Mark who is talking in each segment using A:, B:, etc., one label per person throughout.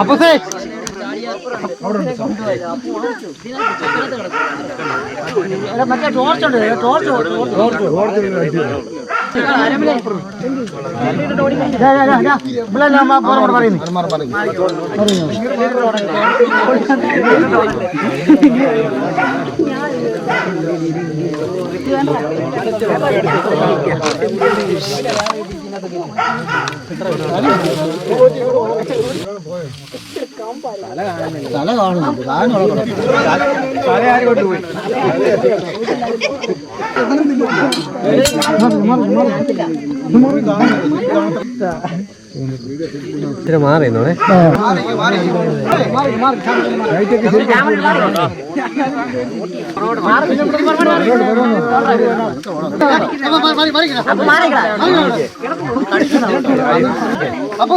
A: അപ്പൊ മറ്റേ ടോർച്ച് ഉണ്ട് ടോർച്ച് ഇവിടെ പറയുന്നു തല കാണുന്നുണ്ട് തല ആരോട്ട് പോയി
B: ഇത്തിരി മാറിയെന്നോണേ
A: അപ്പൊ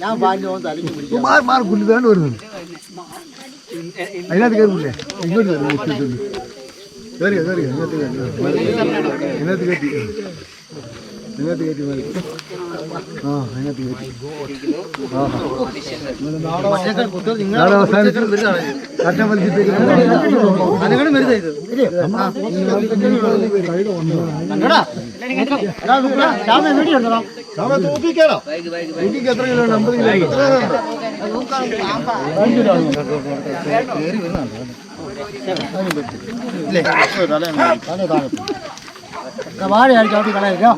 A: ഞാൻ പാലിന് പോകുന്ന തലയ്ക്ക് പിടിക്കും
C: മാറി മാറി പുല്ല് വേണ്ട വരുന്നുണ്ട് അതിനകത്ത് കയറില്ലേ ഇങ്ങോട്ട് കയറി കയറിയോ ഇതിനകത്ത് കയറി ഇതിനകത്ത് കയറ്റി ഇതിനകത്ത് കയറ്റി മതി ആ അതിനകത്ത് കയറ്റി. നാളെ അവസാനിച്ചു തൂക്കിക്കാനോ തൂക്കിക്ക് എത്ര കിലോ അമ്പത് കിലോ
A: വാഴ അടിച്ചോട്ടി കളയോ